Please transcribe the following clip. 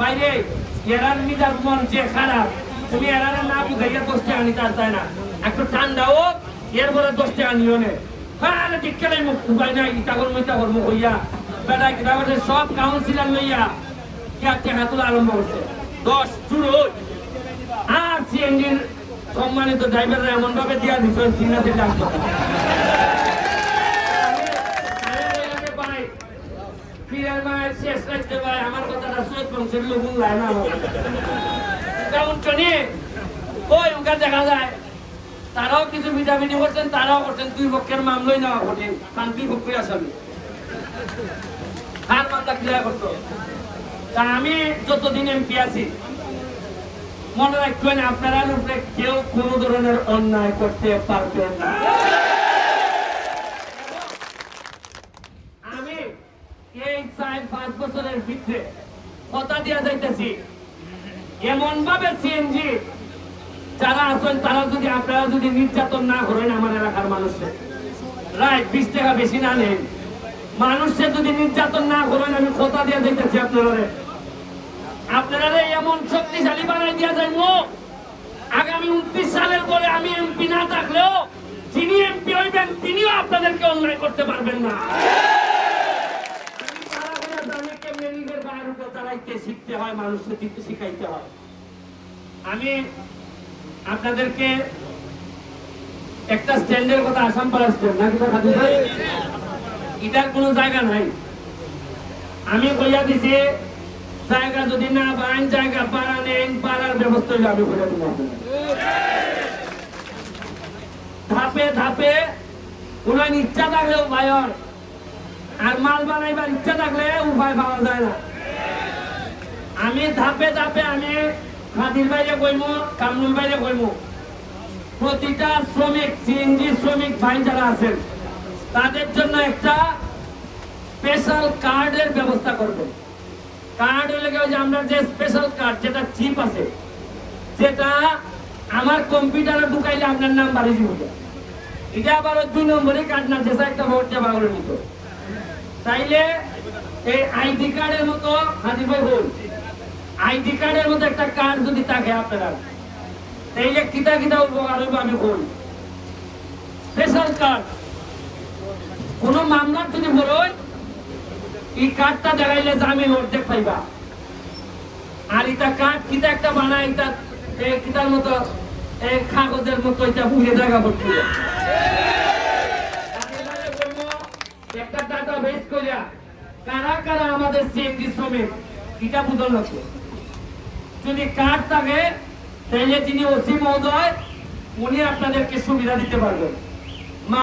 বাইরে, এরার মিজাজ মন যে খারাপ, তুমি এরারে না বুঝাইয়া দোষটা আনি তার তাই না। একটু ঠান্ডা হোক, এরপরে দোষটা আনিও নে। হ্যাঁ মুখ বলছে সব লইয়া করছে। আর সম্মানিত ড্রাইভাররা এমন ভাবে দিয়া। হাজার টাকা ফিরার মায়ের শেষ রাখতে ভাই আমার না তারাও কিছু করছেন, তারাও করছেন, দুই পক্ষের মামলাই নেওয়া কঠিন, কারণ দুই পক্ষই তা আমি যতদিন এমপি আছি, মনে রাখবেন আপনারা কেউ কোনো ধরনের অন্যায় করতে পারবেন না। আমি এই চার, পাঁচ বছরের ভিতরে কথা দিয়া যাইতেছি। এমন ভাবে সিএনজি যারা আছেন, তারা যদি, আপনারা যদি নির্যাতন না করেন আমার এলাকার মানুষের রাইট বিশ টাকা বেশি না নেন। মানুষকে যদি নির্যাতন না করেন, আমি কথা দিয়ে যাইতেছি আপনারা আপনারা এমন শক্তিশালী বানাই দিয়া যাইব। আগামী উনত্রিশ সালের পরে আমি এমপি না থাকলেও যিনি এমপি হইবেন, তিনিও আপনাদেরকে অন্যায় করতে পারবেন না আমি তারা করে জানি কেমনে নিজের উপর দাঁড়াইতে শিখতে হয় মানুষকে দিতে শিখাইতে হয়। আমি আপনাদেরকে একটা স্ট্যান্ডের কথা আসাম পাড়া স্ট্যান্ড নাকি এটার কোনো জায়গা নাই। আমি কইয়া দিছি জায়গা যদি না পান জায়গা পাড়া নেন পাড়ার ব্যবস্থা আমি করে দেবো ধাপে ধাপে কোন ইচ্ছা থাকলেও ভাইর আর মাল বানাইবার ইচ্ছা থাকলে উপায় পাওয়া যায় না। আমি ধাপে ধাপে আমি খাদির বাইরে কইমু, কামরুল বাইরে কইমু। প্রতিটা শ্রমিক, সিএনজি শ্রমিক ভাই যারা আছেন, তাদের জন্য একটা স্পেশাল কার্ডের ব্যবস্থা করবেন কার্ড হলে যে আমরা যে স্পেশাল কার্ড যেটা চিপ আছে, যেটা আমার কম্পিউটারে ঢুকাইলে আপনার নাম বাড়ি দিব এটা আবার দুই নম্বরই কার্ড না যেটা একটা ভোট দেওয়া হলো নিত তাইলে এই আইডি কার্ডের মতো হাজির ভাই বল আইডি কার্ডের মধ্যে একটা কার্ড যদি থাকে আপনারা, তাইলে কিতা কিতা উপকার হইব আমি বল স্পেশাল কার্ড কোন মামলার যদি বলোই এই কার্ডটা দেখাইলে জামিন অর্ধেক পাইবা। আর এটা কার্ড কিতা একটা বানায়, এটা কিতার মতো কাগজের মতো এটা বুঝে জায়গা ভর্তি একটা ডাটা বেস করিয়া কারা কারা আমাদের সিএনজি শ্রমিক, এটা বুঝল লাগবে। যদি কার্ড থাকে তাহলে তিনি ওসি মহোদয় উনি আপনাদেরকে সুবিধা দিতে পারবেন।